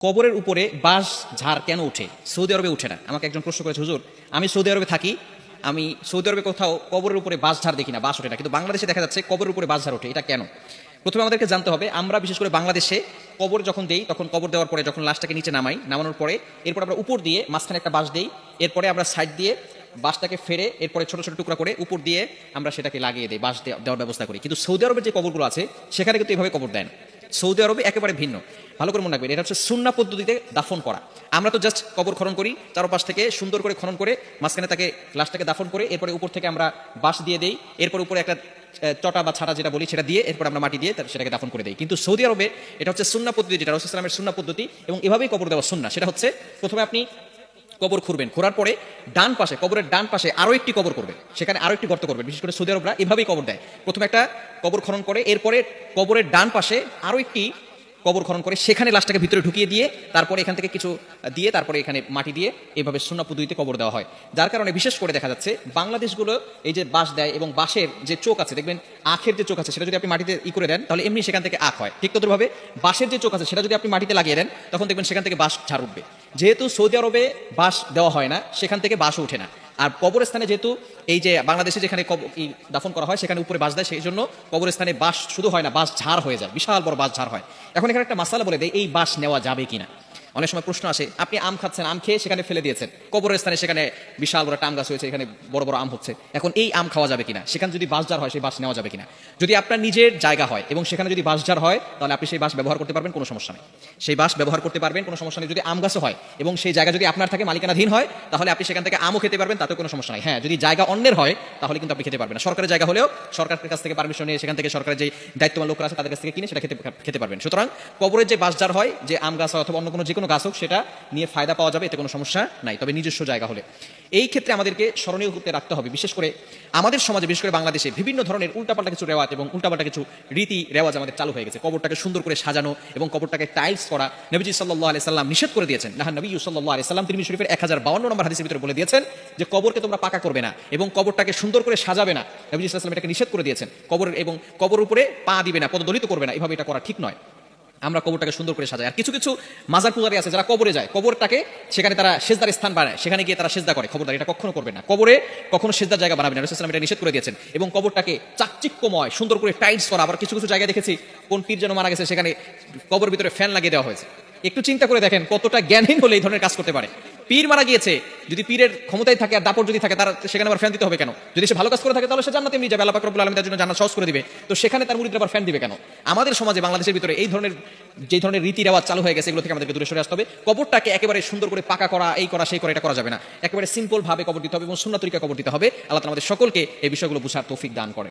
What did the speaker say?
কবরের উপরে বাঁশ ঝাড় কেন উঠে? সৌদি আরবে উঠে না। আমাকে একজন প্রশ্ন করেছে, হুজুর, আমি সৌদি আরবে থাকি, আমি সৌদি আরবে কোথাও কবরের উপরে বাঁশ ঝাড় দেখি না, বাঁশ ওঠে না। কিন্তু বাংলাদেশে দেখা যাচ্ছে কবরের উপরে বাঁশ ঝাড় ওঠে। এটা কেন? প্রথমে আমাদেরকে জানতে হবে, আমরা বিশেষ করে বাংলাদেশে কবর যখন দেই, তখন কবর দেওয়ার পরে যখন লাশটাকে নিচে নামাই, নামানোর পরে এরপর আমরা উপর দিয়ে মাঝখানে একটা বাঁশ দিই, এরপরে আমরা সাইড দিয়ে বাঁশটাকে ফেরে এরপরে ছোট ছোট টুকরা করে উপর দিয়ে আমরা সেটাকে লাগিয়ে দিই দেওয়া- দেওয়ার ব্যবস্থা করি। কিন্তু সৌদি আরবের যে কবরগুলো আছে, সেখানে কিন্তু এভাবে কবর দেয় না। সৌদি আরবে একেবারে ভিন্ন। ভালো করে মনে রাখবেন, এটা হচ্ছে সুন্না পদ্ধতিতে দাফন করা। আমরা তো জাস্ট কবর খনন করি, চারপাশ থেকে সুন্দর করে খনন করে, মাঝখানে তাকে লাশটাকে দাফন করে, এরপরে উপর থেকে আমরা বাঁশ দিয়ে দেই, এরপর উপরে একটা চটা বা ছাড়া যেটা বলি সেটা দিয়ে, এরপর আমরা মাটি দিয়ে সেটাকে দাফন করে দিই। কিন্তু সৌদি আরবে এটা হচ্ছে সুন্না পদ্ধতি, যেটা রসুল ইসলামের সুন্না পদ্ধতি, এবং এভাবেই কবর দেওয়া সুন্না। সেটা হচ্ছে, প্রথমে আপনি কবর খুঁড়বেন। খোঁড়ার পরে ডান পাশে, কবরের ডান পাশে আরও একটি কবর করবেন। সেখানে আরও একটি গর্ত করবেন। বিশেষ করে সৌদি আরবরা এভাবেই কবর দেয়। প্রথমে একটা কবর খনন করে, এরপরে কবরের ডান পাশে আরও একটি কবর খনন করে, সেখানে লাশটাকে ভিতরে ঢুকিয়ে দিয়ে, তারপরে এখান থেকে কিছু দিয়ে, তারপরে এখানে মাটি দিয়ে এভাবে শূন্য পদ্ধতিতে কবর দেওয়া হয়। যার কারণে বিশেষ করে দেখা যাচ্ছে, বাংলাদেশগুলো এই যে বাঁশ দেয় এবং বাঁশের যে চোখ আছে, দেখবেন আখের যে চোখ আছে, সেটা যদি আপনি মাটিতে ই করে দেন, তাহলে এমনি সেখান থেকে আখ হয়। ঠিক তদ্রুপভাবে বাঁশের যে চোখ আছে, সেটা যদি আপনি মাটিতে লাগিয়ে দেন, তখন দেখবেন সেখান থেকে বাঁশ ঝাড় উঠবে। যেহেতু সৌদি আরবে বাস দেওয়া হয় না, সেখান থেকে বাসও ওঠে না। আর কবরস্থানে যেহেতু এই যে বাংলাদেশে যেখানে দাফন করা হয়, সেখানে উপরে বাস দেয়, সেই জন্য কবরস্থানে বাস শুধু হয় না, বাস ঝাড় হয়ে যায়। বিশাল বড় বাস ঝাড় হয়। এখন এখানে একটা মাসালা বলে দেয়, এই বাস নেওয়া যাবে কিনা। অনেক সময় প্রশ্ন আসে, আপনি আম খাচ্ছেন, আম খেয়ে সেখানে ফেলে দিয়েছেন। কবরের স্থানে সেখানে বিশাল বড় আম গাছ হয়েছে, এখানে বড় বড় আম হচ্ছে। এখন এই আম খাওয়া যাবে কিনা? সেখানে যদি ঝাড় হয়, সেই বাঁশ নেওয়া যাবে কিনা? যদি আপনার নিজের জায়গা হয় এবং সেখানে যদি ঝাড় হয়, তাহলে আপনি সেই বাঁশ ব্যবহার করতে পারবেন, কোনো সমস্যা নেই। সেই বাঁশ ব্যবহার করতে পারবেন, কোনো সমস্যা নেই। যদি আম গাছও হয় এবং সেই জায়গা যদি আপনার থাকে, মালিকানাধীন হয়, তাহলে আপনি সেখান থেকে আমও খেতে পারবেন তাতে কোনো সমস্যা নেই। হ্যাঁ যদি জায়গা অন্যের হয়, তাহলে কিন্তু আপনি খেতে পারবেন না। সরকারের জায়গা হলেও সরকারের কাছ থেকে পারমিশন নিয়ে সেখান থেকে সরকারের যে দায়িত্ববান লোকরা আছে, তাদের কাছ থেকে কিনে সেটা খেতে খেতে পারবেন। সুতরাং কবরের যে ঝাড় হয়, যে আম গাছ হয় অথবা অন্য কোনো যে কোনো গাছ হোক সেটা নিয়ে ফায়দা পাওয়া যাবে, এতে কোনো সমস্যা নাই। তবে নিজস্ব জায়গা হলে। এই ক্ষেত্রে আমাদেরকে স্মরণীয় করতে রাখতে হবে। বিশেষ করে আমাদের সমাজে, বিশেষ করে বাংলাদেশে বিভিন্ন ধরনের উল্টাপাল্টা কিছু রেওয়াজ এবং উল্টাপাল্টা কিছু রীতি রেওয়াজ আমাদের চালু হয়ে গেছে। কবরটাকে সুন্দর করে সাজানো এবং কবরটাকে টাইলস করা। নবীজি সাল্লাহ আলি সাল্লাম নিষেধ করে দিয়েছেন। নাহা নবী সাল্লাহ আলি সাল্লাম তিনি শরীফের এক হাজার বাউন্ন নম্বর হাদিসের ভিতরে বলে দিয়েছেন যে, কবরকে তোমরা পাকা করবে না এবং কবরটাকে সুন্দর করে সাজাবে না। নবী সাল্লাম এটাকে নিষেধ করে দিয়েছেন। কবর এবং কবর উপরে পা দিবে না, পদদলিত করবে না। এভাবে এটা করা ঠিক নয়। আমরা কবরটাকে সুন্দর করে সাজাই। আর কিছু কিছু মাজার পূজারি আছে, যারা কবরে যায়। কবরটাকে সেখানে তারা সেজদার স্থান বানায়। সেখানে গিয়ে তারা সেজদা করে। খবরদার, এটা কখনো করবে না। কবরে কখনো সেজদার জায়গা বানাবে না। রসুলাম এটা নিষেধ করে দিয়েছেন। এবং কবরটাকে চাকচিক্যময়, সুন্দর করে টাইটস করা। আবার কিছু কিছু জায়গায় দেখেছি, কোন পীর যেন মারা গেছে, সেখানে কবর ভিতরে ফ্যান লাগিয়ে দেওয়া হয়েছে। একটু চিন্তা করে দেখেন কতটা জ্ঞানহীন হলে এই ধরনের কাজ করতে পারে। পীর মারা গিয়েছে, যদি পীরের ক্ষমতায় থাকে আর দাপট যদি থাকে, তার সেখানে আবার ফ্যান দিতে হবে কেন? যদি সে ভালো কাজ করে থাকে, তাহলে সে জান্নাতে এমনি যাবে, আল্লাহ পাক রব্বুল তার জন্য জান্নাত সহজ করে দিবে। তো সেখানে তার মুরিদরা আবার ফ্যান দিবে কেন? আমাদের সমাজে বাংলাদেশের ভিতরে এই ধরনের, যে ধরনের রীতি রেওয়াজ চালু হয়ে গেছে, এগুলো থেকে আমাদেরকে দূরে সরে আসতে হবে। কবরটাকে একেবারে সুন্দর করে পাকা করা, এই করা, সেই করা, এটা করা যাবে না। একেবারে সিম্পল ভাবে কবর দিতে হবে এবং সুন্নাহ তরিকা কবর দিতে হবে। আল্লাহ আমাদের সকলকে এই বিষয়গুলো বুঝার তৌফিক দান করে